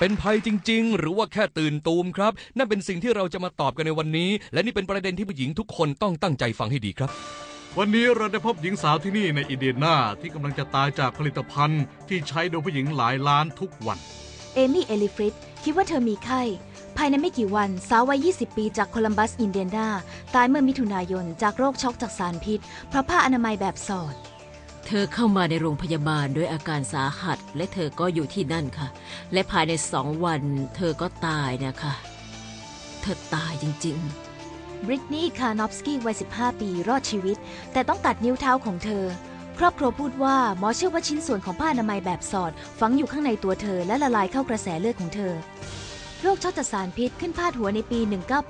เป็นภัยจริง ๆ หรือว่าแค่ตื่นตูมครับ นั่นเป็นสิ่งที่เราจะมาตอบกันในวันนี้ และนี่เป็นประเด็นที่ผู้หญิงทุกคนต้องตั้งใจฟังให้ดีครับ วันนี้เราได้พบหญิงสาวที่นี่ในอินเดียนาที่กำลังจะตายจากผลิตภัณฑ์ที่ใช้โดยผู้หญิงหลายล้านทุกวัน เอมี่เอลิฟริดคิดว่าเธอมีไข้ ภายในไม่กี่วันสาววัย 20 ปีจากโคลัมบัสอินเดียนา ตายเมื่อมิถุนายนจากโรคช็อกจากสารพิษ เพราะผ้าอนามัยแบบสอด เธอเข้ามาในโรงพยาบาลด้วยอาการสาหัส และเธอก็อยู่ที่นั่นค่ะ และภายในสองวัน เธอก็ตายนะคะ เธอตายจริงบริตนีย์คาร์นอฟสกี้วัย 15 ปีรอดชีวิต แต่ต้องตัดนิ้วเท้าของเธอ ครอบครัวพูดว่าหมอเชื่อว่าชิ้นส่วนของผ้าอนามัยแบบสอด ฝังอยู่ข้างในตัวเธอและละลายเข้ากระแสเลือดของเธอโรคช็อกจากสารพิษขึ้นพาดหัวในปี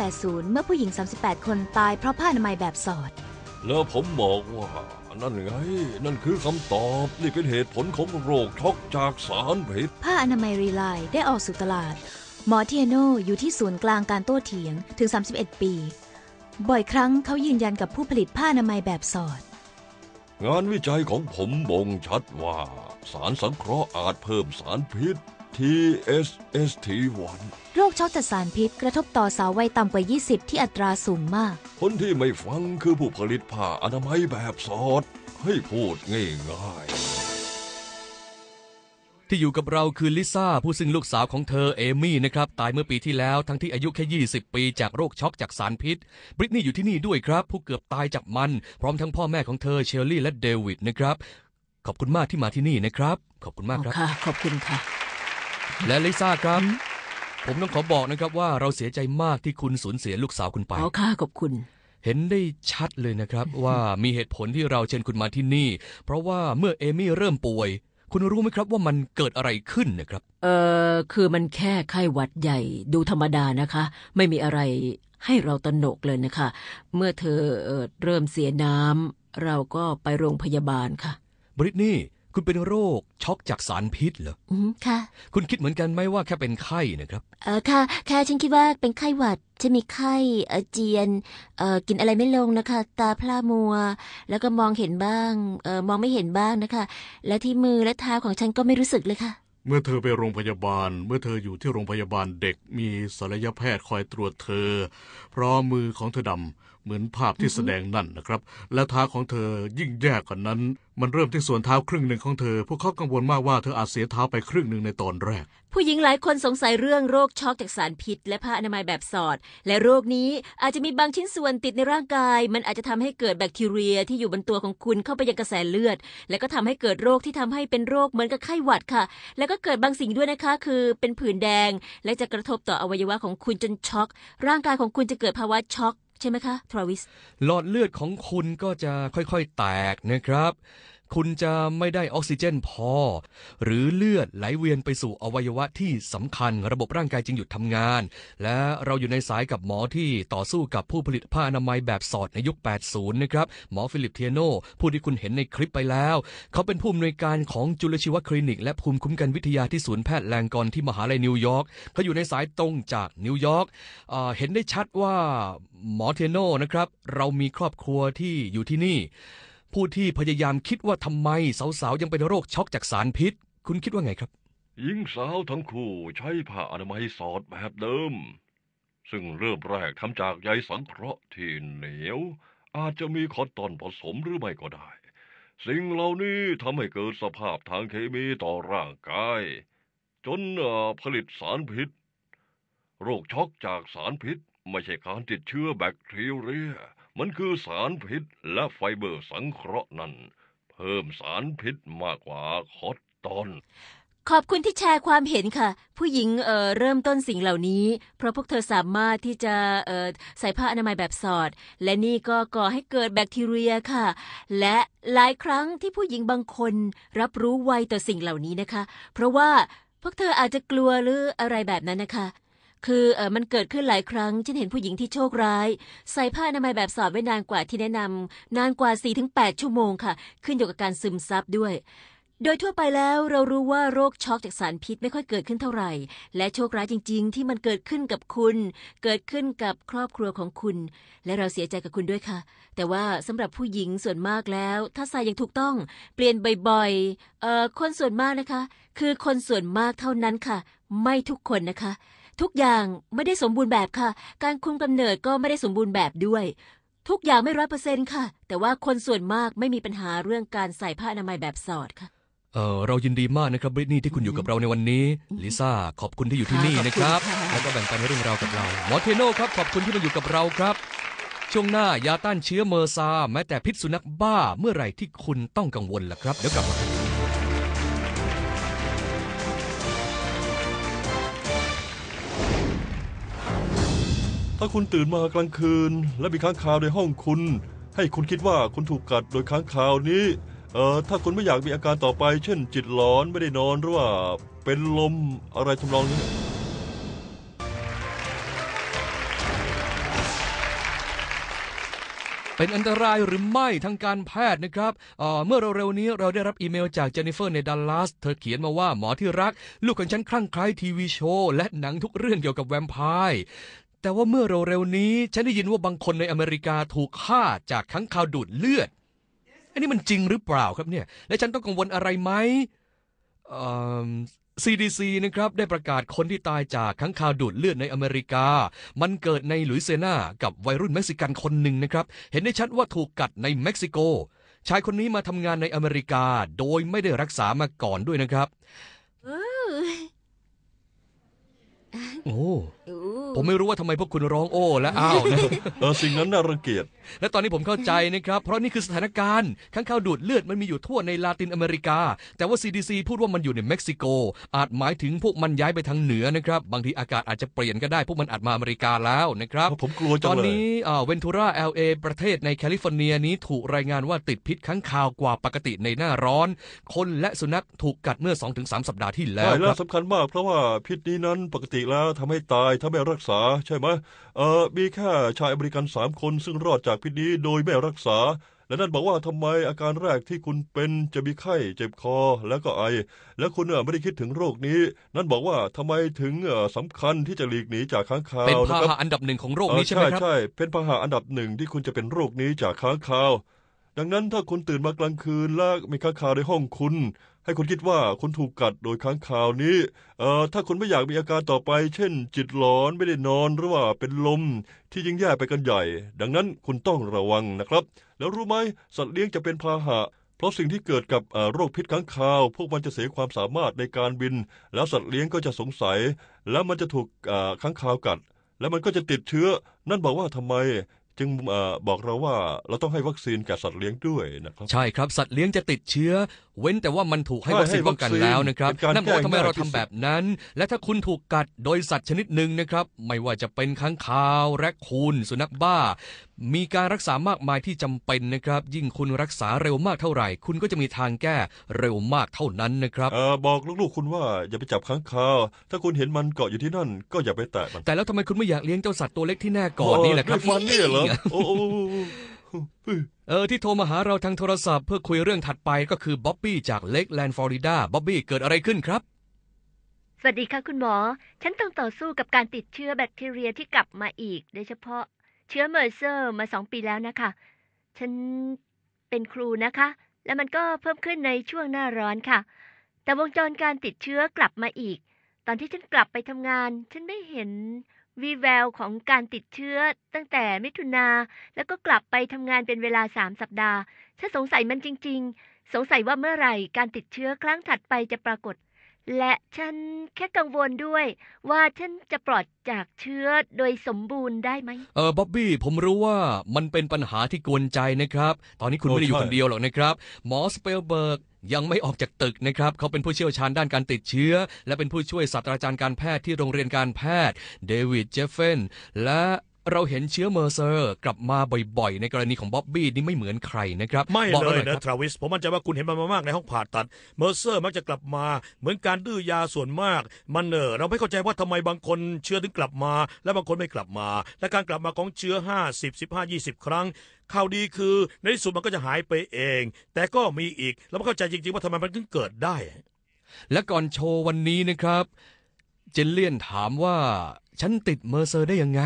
1980 เมื่อผู้หญิง 38 คนตายเพราะผ้าอนามัยแบบสอด แล้วผมบอกว่า นั่นไง นั่นคือคำตอบ นี่เป็นเหตุผลของโรคช็อกจากสารพิษ ผ้าอนามัยรีไลน์ได้ออกสู่ตลาด หมอเทียโนอยู่ที่ศูนย์กลางการโต้เถียงถึง 31 ปี บ่อยครั้งเขายืนยันกับผู้ผลิตผ้าอนามัยแบบสอด งานวิจัยของผมบ่งชัดว่า สารสังเคราะห์อาจเพิ่มสารพิษ TSST1 โรคช็อกจากสารพิษกระทบต่อสาววัยต่ำกว่า 20 ที่อัตราสูงมาก คนที่ไม่ฟังคือผู้ผลิตผ้าอนามัยแบบสอด ให้พูดง่ายๆ ที่อยู่กับเราคือลิซ่า ผู้ซึ่งลูกสาวของเธอเอมี่นะครับ ตายเมื่อปีที่แล้วทั้งที่อายุแค่ 20 ปีจากโรคช็อกจากสารพิษ บริตนี่อยู่ที่นี่ด้วยครับ ผู้เกือบตายจากมัน พร้อมทั้งพ่อแม่ของเธอเชลลี่และเดวิดนะครับขอบคุณมากที่มาที่นี่นะครับ ขอบคุณๆมากครับค่ะขอบคุณค่ะ และลิซ่าครับ ผมต้องขอบอกนะครับว่าเราเสียใจมากที่คุณสูญเสียลูกสาวคุณไปอ๋อค่ะขอบคุณ เห็นได้ชัดเลยนะครับ ว่ามีเหตุผลที่เราเชิญคุณมาที่นี่ เพราะว่าเมื่อเอมี่เริ่มป่วย คุณรู้ไหมครับว่ามันเกิดอะไรขึ้นนะครับ เอ่อคือมันแค่ไข้หวัดใหญ่ดูธรรมดานะคะ ไม่มีอะไรให้เราตระหนกเลยนะคะ เมื่อเธอเอ่อเริ่มเสียน้ำเราก็ไปโรงพยาบาลค่ะ บริตนี่ คุณเป็นโรคช็อกจากสารพิษเหรอ อืมค่ะ คุณคิดเหมือนกันไหมว่าแค่เป็นไข้นะครับ เออค่ะ แค่ฉันคิดว่าเป็นไข้หวัด ฉันมีไข้อาเจียน เอ่อกินอะไรไม่ลงนะคะ ตาพร่ามัว แล้วก็มองเห็นบ้าง เอ่อมองไม่เห็นบ้างนะคะ และที่มือและเท้าของฉันก็ไม่รู้สึกเลยค่ะ เมื่อเธอไปโรงพยาบาล เมื่อเธออยู่ที่โรงพยาบาลเด็กมีศัลยแพทย์คอยตรวจเธอ เพราะมือของเธอดำ เหมือนภาพที่แสดงนั่นนะครับ และเท้าของเธอยิ่งแย่กว่านั้น มันเริ่มที่ส่วนเท้าครึ่งหนึ่งของเธอ พวกเขากังวลมากว่าเธออาจเสียเท้าไปครึ่งหนึ่งในตอนแรก ผู้หญิงหลายคนสงสัยเรื่องโรคช็อกจากสารพิษ และผ้าอนามัยแบบสอด และโรคนี้อาจจะมีบางชิ้นส่วนติดในร่างกาย มันอาจจะทำให้เกิดแบคทีเรียที่อยู่บนตัวของคุณเข้าไปยังกระแสเลือด และก็ทำให้เกิดโรคที่ทำให้เป็นโรคเหมือนกับไข้หวัดค่ะ แล้วก็เกิดบางสิ่งด้วยนะคะ คือเป็นผื่นแดง และจะกระทบต่ออวัยวะของคุณจนช็อก ร่างกายของคุณจะเกิดภาวะช็อก ใช่ไหมคะทราวิสหลอดเลือดของคุณก็จะค่อยๆแตกนะครับ คุณจะไม่ได้ออกซิเจนพอ หรือเลือดไหลเวียนไปสู่อวัยวะที่สำคัญ ระบบร่างกายจึงหยุดทำงาน และเราอยู่ในสายกับหมอที่ต่อสู้กับผู้ผลิตผ้าอนามัยแบบสอดในยุค 80 นะครับ หมอฟิลิปเทียโน ผู้ที่คุณเห็นในคลิปไปแล้ว เขาเป็นผู้อำนวยการของจุลชีวคลินิก และภูมิคุ้มกันวิทยาที่ศูนย์แพทย์แลงกอนที่มหาลัยนิวยอร์กเขาอยู่ในสายตรงจากนิวยอร์กเห็นได้ชัดว่าหมอเทียโนนะครับเรามีครอบครัวที่อยู่ที่นี่ ผู้ที่พยายามคิดว่าทำไมสาวๆยังเป็นโรคช็อกจากสารพิษ คุณคิดว่าไงครับ หญิงสาวทั้งคู่ใช้ผ้าอนามัยสอดแบบเดิม ซึ่งเริ่มแรกทำจากใยสังเคราะห์ที่เหนียว อาจจะมีคอตตอนผสมหรือไม่ก็ได้ สิ่งเหล่านี้ทำให้เกิดสภาพทางเคมีต่อร่างกาย จนผลิตสารพิษ โรคช็อกจากสารพิษ ไม่ใช่การติดเชื้อแบคทีเรีย มันคือสารพิษและไฟเบอร์สังเคราะห์นั้น เพิ่มสารพิษมากกว่าคอตตอน ขอบคุณที่แชร์ความเห็นค่ะ ผู้หญิงเอ่อเริ่มต้นสิ่งเหล่านี้ เพราะพวกเธอสามารถที่จะเอ่อใส่ผ้าอนามัยแบบสอด และนี่ก็ก่อให้เกิดแบคทีเรียค่ะ และหลายครั้งที่ผู้หญิงบางคนรับรู้ไวต่อสิ่งเหล่านี้นะคะ เพราะว่าพวกเธออาจจะกลัวหรืออะไรแบบนั้นนะคะ คือเออมันเกิดขึ้นหลายครั้งฉันเห็นผู้หญิงที่โชคร้าย ใส่ผ้าอนามัยแบบสอดไว้นานกว่าที่แนะนำนานกว่า 4-8 ชั่วโมงค่ะ ขึ้นอยู่กับการซึมซับด้วยโดยทั่วไปแล้วเรารู้ว่าโรคช็อกจากสารพิษไม่ค่อยเกิดขึ้นเท่าไหร่ และโชคร้ายจริง ๆ ที่มันเกิดขึ้นกับคุณ เกิดขึ้นกับครอบครัวของคุณ และเราเสียใจกับคุณด้วยค่ะ แต่ว่าสำหรับผู้หญิงส่วนมากแล้ว ถ้าใส่อย่างถูกต้องเปลี่ยนบ่อยๆเอ่อคนส่วนมากนะคะ คือคนส่วนมากเท่านั้นค่ะ ไม่ทุกคนนะคะ ทุกอย่างไม่ได้สมบูรณ์แบบค่ะ การคุมกำเนิดก็ไม่ได้สมบูรณ์แบบด้วย ทุกอย่างไม่ร้อยเปอร์เซ็นค่ะ แต่ว่าคนส่วนมากไม่มีปัญหาเรื่องการใส่ผ้าอนามัยแบบสอดค่ะ เออเรายินดีมากนะครับบริตนี่ที่คุณอยู่กับเราในวันนี้ ลิซ่าขอบคุณที่อยู่ที่นี่นะครับขอบคุณค่ะแล้วก็แบ่งปันเรื่องราวกับเราหมอเทโน่ครับขอบคุณที่มาอยู่กับเราครับ ช่วงหน้ายาต้านเชื้อเมอร์ซาแม้แต่พิษสุนัขบ้าเมื่อไหร่ที่คุณต้องกังวลล่ะครับเดี๋ยวกลับมา ถ้าคุณตื่นมากลางคืน และมีค้างคาวในห้องคุณ ให้คุณคิดว่าคุณถูกกัดโดยค้างคาวนี้เอ่อถ้าคุณไม่อยากมีอาการต่อไป เช่น จิตหลอนไม่ได้นอนหรือว่าเป็นลมอะไรทำนองนี้เป็นอันตรายหรือไม่ทางการแพทย์นะครับเอ่อเมื่อเร็วๆนี้เราได้รับอีเมลจากเจนนิเฟอร์ในดัลลัส เธอเขียนมาว่าหมอที่รัก ลูกของฉันคลั่งไคล้ทีวีโชว์และหนังทุกเรื่องเกี่ยวกับแวมไพร์ แต่ว่าเมื่อเร็วๆนี้ ฉันได้ยินว่าบางคนในอเมริกาถูกฆ่าจากค้างคาวดูดเลือด อันนี้มันจริงหรือเปล่าครับเนี่ย และฉันต้องกังวลอะไรไหมอ่อ CDC นะครับได้ประกาศคนที่ตายจากค้างคาวดูดเลือดในอเมริกา มันเกิดในหลุยเซียนากับวัยรุ่นเม็กซิกันคนหนึ่งนะครับ เห็นได้ชัดว่าถูกกัดในเม็กซิโก ชายคนนี้มาทำงานในอเมริกาโดยไม่ได้รักษามาก่อนด้วยนะครับ โอ้ ผมไม่รู้ว่าทำไมพวกคุณร้องโอ้และอ้าวนะเออสิ่งนั้นน่ารังเกียจ และตอนนี้ผมเข้าใจนะครับ เพราะนี่คือสถานการณ์ข้างข่าวดูดเลือดมันมีอยู่ทั่วในลาตินอเมริกา แต่ว่า CDC พูดว่ามันอยู่ในเม็กซิโก อาจหมายถึงพวกมันย้ายไปทางเหนือนะครับ บางทีอากาศอาจจะเปลี่ยนก็ได้ พวกมันอาจมาอเมริกาแล้วนะครับผมกลัวจัตงอนเลยนี้เวนทูรา LA ประเทศในแคลิฟอร์เนียนี้ถูกรายงานว่าติดพิษข้างคาวกว่าปกติในหน้าร้อน คนและสุนัขถูกกัดเมื่อ 2-3 สัปดาห์ที่แล้วใช่คและรับสำคัญมากเพราะว่าพิษนี้นั้นปกติแล้วทำให้ตายถ้าไม่รักษาใช่ไหมเออมีแค่ชายอเมริกันสามคนซึ่งรอดจากพิษนี้โดยไม่รักษา และนั่นบอกว่าทำไมอาการแรกที่คุณเป็นจะมีไข้เจ็บคอแล้วก็ไอ และคุณเอ่อไม่ได้คิดถึงโรคนี้ นั่นบอกว่าทำไมถึงเอ่อสำคัญที่จะหลีกหนีจากค้างคาวเป็นนะพาครับหะอันดับหนึ่งของโรคเออนี้ใช่ไหมครับใช่เป็นพาหะอันดับหนึ่งที่คุณจะเป็นโรคนี้จากค้างคาว ดังนั้นถ้าคุณตื่นมากลางคืนแล้วมีค้างคาวในห้องคุณ ให้คุณคิดว่าคุณถูกกัดโดยค้างคาวนี้ เอ่อ ถ้าคุณไม่อยากมีอาการต่อไป เช่น จิตหลอน ไม่ได้นอน หรือว่าเป็นลม ที่ยิ่งแย่ไปกันใหญ่ ดังนั้นคุณต้องระวังนะครับ แล้วรู้ไหม สัตว์เลี้ยงจะเป็นพาหะ เพราะสิ่งที่เกิดกับโรคพิษค้างคาว พวกมันจะเสียความสามารถในการบิน แล้วสัตว์เลี้ยงก็จะสงสัย แล้วมันจะถูกค้างคาวกัด แล้วมันก็จะติดเชื้อ นั่นบอกว่าทำไมจึงอบอกเราว่าเราต้องให้วัคซีนแก่สัตว์เลี้ยงด้วยนะครับ ใช่ครับสัตว์เลี้ยงจะติดเชื้อ เว้นแต่ว่ามันถูกให้ใช่วัคซีนให้ป้องกันวัคซีนแล้วนะครับเป็นการนั่นบอกว่าทำไมแก้ง่ายเราที่ทำสุดแบบนั้น และถ้าคุณถูกกัดโดยสัตว์ชนิดหนึ่งนะครับ ไม่ว่าจะเป็นค้างคาวแรคคูนสุนัขบ้า มีการรักษามากมายที่จำเป็นนะครับ ยิ่งคุณรักษาเร็วมากเท่าไหร่ คุณก็จะมีทางแก้เร็วมากเท่านั้นนะครับเออบอกลูกๆคุณว่าอย่าไปจับค้างคาวถ้าคุณเห็นมันเกาะอยู่ที่นั่น ก็อย่าไปแตะมันแต่แล้วทำไมคุณไม่อยากเลี้ยงเจ้าสัตว์ตัวเล็กที่แน่กอดนี่แหละครับด้วยฟันเนี่ยเหรอโอ้โอ้โอ้โอ้ เออที่โทรมาหาเราทางโทรศัพท์เพื่อคุยเรื่องถัดไปก็คือบ๊อบบี้จากเล็กแลนด์ฟลอริดาบ๊อบบี้เกิดอะไรขึ้นครับ สวัสดีค่ะคุณหมอ ฉันต้องต่อสู้กับการติดเชื้อแบคทีเรียที่กลับมาอีก โดยเฉพาะเชื้อเมอร์เซอร์มาสองปีแล้วนะคะ ฉันเป็นครูนะคะ และมันก็เพิ่มขึ้นในช่วงหน้าร้อนค่ะ แต่วงจรการติดเชื้อกลับมาอีก ตอนที่ฉันกลับไปทำงาน ฉันไม่เห็น วีแววของการติดเชื้อตั้งแต่มิถุนาแล้วก็กลับไปทำงานเป็นเวลาสามสัปดาห์ฉันสงสัยมันจริง ๆ สงสัยว่าเมื่อไหร่การติดเชื้อครั้งถัดไปจะปรากฏ และฉันแค่กังวลด้วย ว่าฉันจะปลอดจากเชื้อโดยสมบูรณ์ได้ไหม เออบ๊อบบี้ผมรู้ว่ามันเป็นปัญหาที่กวนใจนะครับ ตอนนี้คุณไม่ได้อยู่คนเดียวหรอกนะครับ หมอสเปลเบิร์กยังไม่ออกจากตึกนะครับ เขาเป็นผู้เชี่ยวชาญด้านการติดเชื้อ และเป็นผู้ช่วยศาสตราจารย์การแพทย์ที่โรงเรียนการแพทย์เดวิดเจฟเฟนและ เราเห็นเชื้อเมอร์เซอร์กลับมาบ่อยๆ ในกรณีของบ๊อบบี้นี่ไม่เหมือนใครนะครับไม่บอกเลเราหยน่อยนะครับทราวิสผมมั่นใจว่าคุณเห็นมันมามากในห้องผ่าตัดเมอร์เซอร์มักจะกลับมา เหมือนการดื้อยาส่วนมาก มันเนอเราไม่เข้าใจว่าทำไมบางคนเชื้อถึงกลับมา และบางคนไม่กลับมา และการกลับมาของเชื้อ 50 15 20 ครั้งข่าวดีคือในที่สุดมันก็จะหายไปเอง แต่ก็มีอีกเราไม่เข้าใจจริงๆว่าทำไมมันถึงเกิดได้ และก่อนโชว์วันนี้นะครับ เจนเลียนถามว่า ฉันติดเมอร์เซอร์ได้ยังไง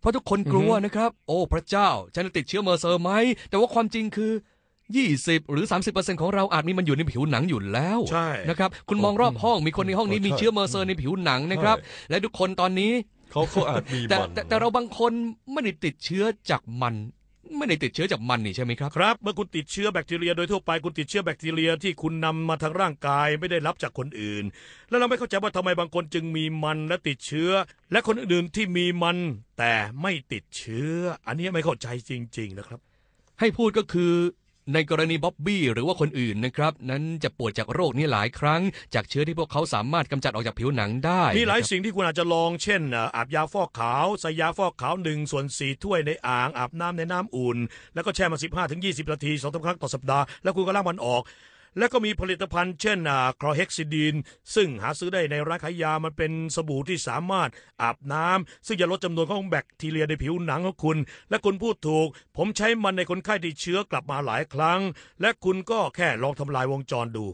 เพราะทุกคนกลัวนะครับ โอ้ พระเจ้า ฉันจะติดเชื้อเมอร์เซอร์ไหม แต่ว่าความจริงคือ 20 หรือ 30%ของเราอาจมีมันอยู่ในผิวหนังอยู่แล้วใช่นะครับ คุณมองรอบห้องมีคนในห้องนี้มีเชื้อเมอร์เซอร์ในผิวหนังนะครับ และทุกคนตอนนี้เขาเขาอาจมีแต่มันแต่แต่เราบางคนไม่ได้ติดเชื้อจากมัน ไม่ได้ติดเชื้อจากมันนี่ใช่ไหมครับ ครับ เมื่อคุณติดเชื้อแบคทีเรียโดยทั่วไปคุณติดเชื้อแบคทีเรียที่คุณนำมาทางร่างกายไม่ได้รับจากคนอื่น แล้วเราไม่เข้าใจว่าทำไมบางคนจึงมีมันและติดเชื้อ และคนอื่นๆที่มีมัน แต่ไม่ติดเชื้อ อันนี้ไม่เข้าใจจริง ๆ นะครับ ให้พูดก็คือ ในกรณีบ๊อบบี้หรือว่าคนอื่นนะครับนั้นจะป่วยจากโรคนี้หลายครั้ง จากเชื้อที่พวกเขาสามารถกำจัดออกจากผิวหนังได้มีหลายสิ่งที่คุณอาจจะลองเช่นอาบยาฟอกขาวใส่ยาฟอกขาวหนึ่งส่วนสี่ถ้วยในอ่างอาบน้ำในน้ำอุ่น แล้วก็แช่มา 15ถึง20 นาทีสองสามครั้งต่อสัปดาห์แล้วคุณก็ล้างมันออก แล้วก็มีผลิตภัณฑ์เช่นอ่าคลอเฮกซิดีน ซึ่งหาซื้อได้ในร้านขายยามันเป็นสบู่ที่สามารถอาบน้ำซึ่งจะลดจำนวนของแบคทีเรียในผิวหนังของคุณ และคุณพูดถูก ผมใช้มันในคนไข้ที่เชื้อกลับมาหลายครั้ง และคุณก็แค่ลองทำลายวงจรดู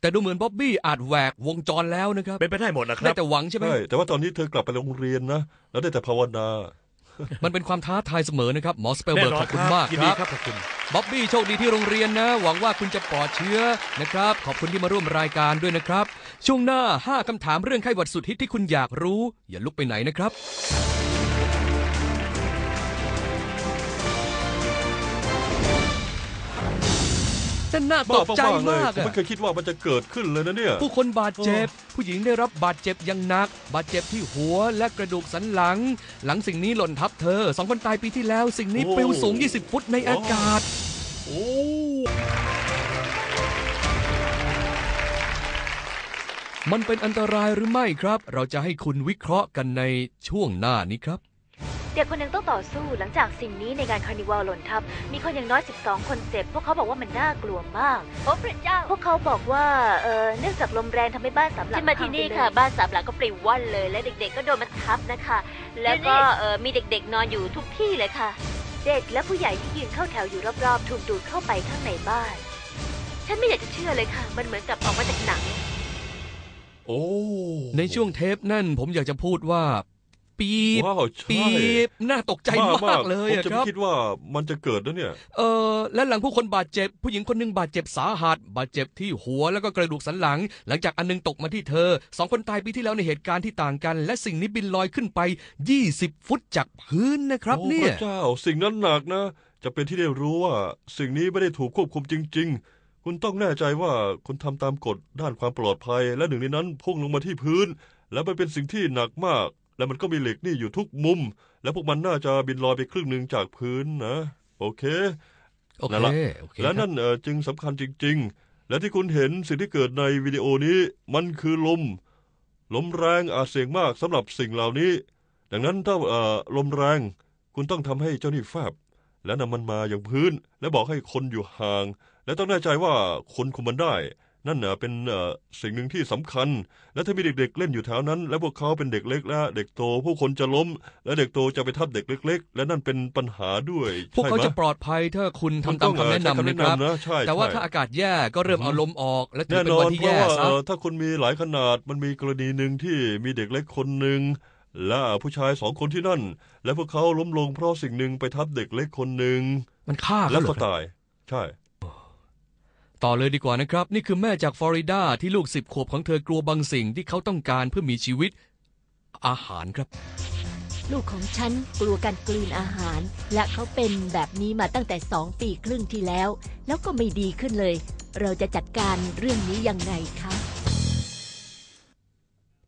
แต่ดูเหมือนบ๊อบบี้อาจแหวกวงจรแล้วนะครับเป็นไปได้หมดนะคได้รับแต่หวังใช่ไหมใช่แต่ว่าตอนนี้เธอกลับไปโรงเรียนนะ แล้วได้แต่ภาวนา มันเป็นความท้าทายเสมอนะครับหมอสเปลเบิร์กแน่นขออนบคุณครับมากยินคดีรับ ครับขอบคุณ บ๊อบบี้โชคดีที่โรงเรียนนะ หวังว่าคุณจะปลอดเชื้อนะครับ ขอบคุณที่มาร่วมรายการด้วยนะครับ ช่วงหน้า 5คำถามเรื่องไข้หวัดสุดฮิตที่คุณอยากรู้ อย่าลุกไปไหนนะครับ แต่น่าตบ้ากใจบ้ๆเลยมากผมอะไม่เคยคิดว่ามันจะเกิดขึ้นเลยนะเนี่ย ผู้คนบาดเจ็บ ผู้หญิงได้รับบาดเจ็บอย่างหนัก บาดเจ็บที่หัวและกระดูกสันหลัง หลังสิ่งนี้หล่นทับเธอสองคนตายปีที่แล้ว สิ่งนี้โอ้ ปลิวสูง 20 ฟุตในอากาศ โอ้มันเป็นอันตรายหรือไม่ครับ เราจะให้คุณวิเคราะห์กันในช่วงหน้านี้ครับ เด็กคนหนึ่งต้องต่อสู้หลังจากสิ่งนี้ในงานคาร์นิวัลหล่นทับ มีคนอย่างน้อย 12 คนเจ็บ พวกเขาบอกว่ามันน่ากลัวมาก โอ้พระเจ้า พวกเขาบอกว่า เออเนื่องจากลมแรงทำให้บ้านสามหลังที่มาที่นี่พังไปเลยค่ะ บ้านสามหลังก็ปลิวว่อนเลย และเด็กๆ ก็โดนมันทับนะคะ แล้วก็เออมีเด็กๆ นอนอยู่ทุกที่เลยค่ะ เด็กและผู้ใหญ่ที่ยืนเข้าแถวอยู่รอบๆ ถูกดูดเข้าไปข้างในบ้าน ฉันไม่อยากจะเชื่อเลยค่ะ มันเหมือนกับออกมาจากหนัง โอ้ ในช่วงเทปนั่นผมอยากจะพูดว่า ปี๊บว้าวใช่ปี๊บน่าตกใจมากเลยผมอะจะคไม่รับ คิดว่ามันจะเกิดนะเนี่ย เออและหลังผู้คนบาดเจ็บ ผู้หญิงคนหนึ่งบาดเจ็บสาหัส บาดเจ็บที่หัวแล้วก็กระดูกสันหลัง หลังจากอันหนึงตกมาที่เธอสองคนตายปีที่แล้วในเหตุการณ์ที่ต่างกัน และสิ่งนี้บินลอยขึ้นไป 20 ฟุตจากพื้นนะครับ โอ้เนี่พยระเจ้าสิ่งนั้นหนักนะ จะเป็นที่ได้รู้ว่า สิ่งนี้ไม่ได้ถูกควบคุมจริง ๆ คุณต้องแน่ใจว่าคุณทำตามกฎด้านความปลอดภัย และหนึ่งในนั้นพุ่งลงมาที่พื้น แล้วมันเป็นสิ่งที่หนักมาก และมันก็มีเหล็กนี่อยู่ทุกมุม และพวกมันน่าจะบินลอยไปครึ่งหนึ่งจากพื้นนะ โอเคโอนั่เคนละโอเคและครับนั่นเออจึงสำคัญจริง ๆ และที่คุณเห็นสิ่งที่เกิดในวิดีโอนี้มันคือลม ลมแรงอาจเสี่ยงมากสำหรับสิ่งเหล่านี้ ดังนั้นถ้าเอ่อลมแรง คุณต้องทำให้เจ้านี่แฟบ และนำมันมาอย่างพื้น และบอกให้คนอยู่ห่าง และต้องแน่ใจว่าคนคุมมันได้ นั่นเน่ะเป็นเอ่อสิ่งหนึ่งที่สำคัญ และถ้ามีเด็กๆเล่นอยู่แถวนั้น และพวกเขาเป็นเด็กเล็กและเด็กโตผู้คนจะล้ม และเด็กโตจะไปทับเด็กเล็ก ๆ และนั่นเป็นปัญหาด้วยพวกเขาใช่ไหมจะปลอดภัยถ้าคุณทำคุณตาต้มองคำแนะเอ่อใช้นำนะครับนะใช่แต่ว่าใช่ถ้าอากาศแย่ก็เริ่มเอาลมออก และถือแน่เป็นนอวันนที่เพราะแย่ว่าซะ เอ่อถ้าคุณมีหลายขนาดมันมีกรณีหนึ่งที่มีเด็กเล็กคนหนึ่งและผู้ชายสองคนที่นั่น และพวกเขาล้มลงเพราะสิ่งหนึ่งไปทับเด็กเล็กคนหนึ่งมันฆ่าและเขาเหรก็อครับตาย ใช่ ต่อเลยดีกว่านะครับ นี่คือแม่จากฟลอริดาที่ลูกสิบขวบของเธอกลัวบางสิ่งที่เขาต้องการเพื่อมีชีวิต อาหารครับ ลูกของฉันกลัวการกลืนอาหาร และเขาเป็นแบบนี้มาตั้งแต่สองปีครึ่งที่แล้ว แล้วก็ไม่ดีขึ้นเลย เราจะจัดการเรื่องนี้ยังไงคะ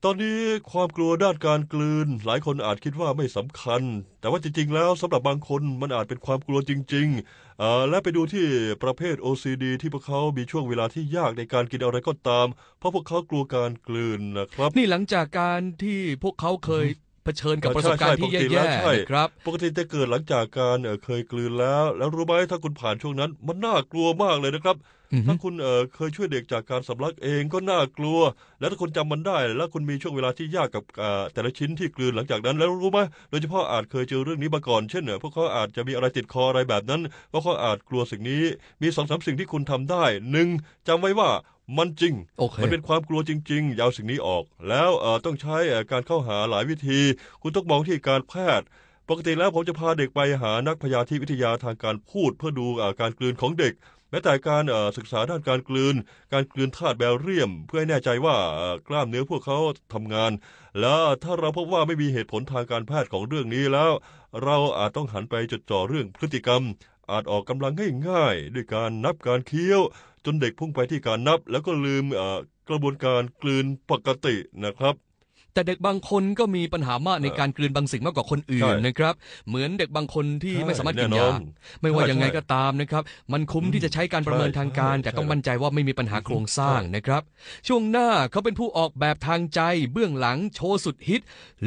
ตอนนี้ความกลัวด้านการกลืน หลายคนอาจคิดว่าไม่สำคัญ แต่ว่าจริงๆ แล้วสำหรับบางคนมันอาจเป็นความกลัวจริงๆเอ่อและไปดูที่ประเภท OCD ที่พวกเขามีช่วงเวลาที่ยากในการกินอะไรก็ตาม เพราะพวกเขากลัวการกลืนนะครับ นี่หลังจากการที่พวกเขาเคย เผชิญกับประสบการณ์ที่ใช่ใช่ปกติแล้แย่วใช่ๆนะครับ ปกติจะเกิดหลังจากการเอ่อเคยกลืนแล้ว แล้วรู้ไหมถ้าคุณผ่านช่วงนั้น มันน่ากลัวมากเลยนะครับอือฮึถ้าคุณเอ่อเคยช่วยเด็กจากการสำลักเองก็น่ากลัว แล้วถ้าคุณจำมันได้ แล้วคุณมีช่วงเวลาที่ยากกับเอ่อแต่ละชิ้นที่กลืนหลังจากนั้น แล้วรู้ไหมโดยเฉพาะอาจเคยเจอเรื่องนี้มาก่อนเช่นเอ่อพวกเขาอาจจะมีอะไรติดคออะไรแบบนั้นเพราะเขาอาจกลัวสิ่งนี้ มีสองสามสิ่งที่คุณทำได้หนึ่งจำไว้ว่า มันจริง โอเค มันเป็นความกลัวจริง ๆ อย่าเอาสิ่งนี้ออก แล้วเอ่อต้องใช้เอ่อการเข้าหาหลายวิธี คุณต้องมองที่การแพทย์ ปกติแล้วผมจะพาเด็กไปหานักพยาธิวิทยาทางการพูดเพื่อดูเอ่อการกลืนของเด็ก แม้แต่การเอ่อศึกษาด้านการกลืน การกลืนธาตุแบเรียม เพื่อให้แน่ใจว่าเอ่อกล้ามเนื้อพวกเขาทำงาน แล้วถ้าเราพบว่าไม่มีเหตุผลทางการแพทย์ของเรื่องนี้แล้ว เราอาจต้องหันไปจดจ่อเรื่องพฤติกรรม อาจออกกำลังง่ายๆ ด้วยการนับการเคี้ยว จนเด็กพุ่งไปที่การนับ แล้วก็ลืมเอ่อกระบวนการกลืนปกตินะครับ แต่เด็กบางคนก็มีปัญหามากในการกลืนบางสิ่งมากกว่าคนอื่นใช่นะครับ เหมือนเด็กบางคนที่ใช่ไม่สามารถกินแน่นยาอนไม่ว่าใช่ยังไงใช่ก็ตามนะครับ มันคุ้มที่จะใช้การประเมินทางการ ใช่แต่ต้องใช่มั่นใจว่าไม่มีปัญหาโครงสร้างนะครับ ช่วงหน้าเขาเป็นผู้ออกแบบทางใจ เบื้องหลังโชว์สุดฮิต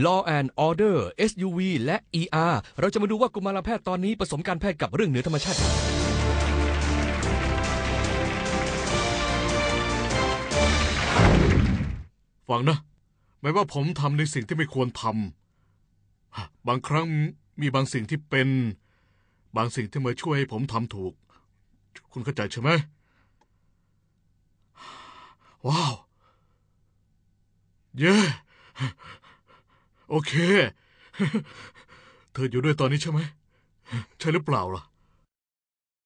Law and Order SUV และ ER เราจะมาดูว่ากุมารแพทย์ตอนนี้ผสมการแพทย์กับเรื่องเหนือธรรมชาติ ฟังนะแม้ว่าผมทำในสิ่งที่ไม่ควรทำบางครั้งมีบางสิ่งที่เป็น บางสิ่งที่มาช่วยให้ผมทำถูก คุณเข้าใจใช่ไหมว้าว เย้โอเค เธออยู่ด้วยตอนนี้ใช่ไหม ใช่หรือเปล่าล่ะ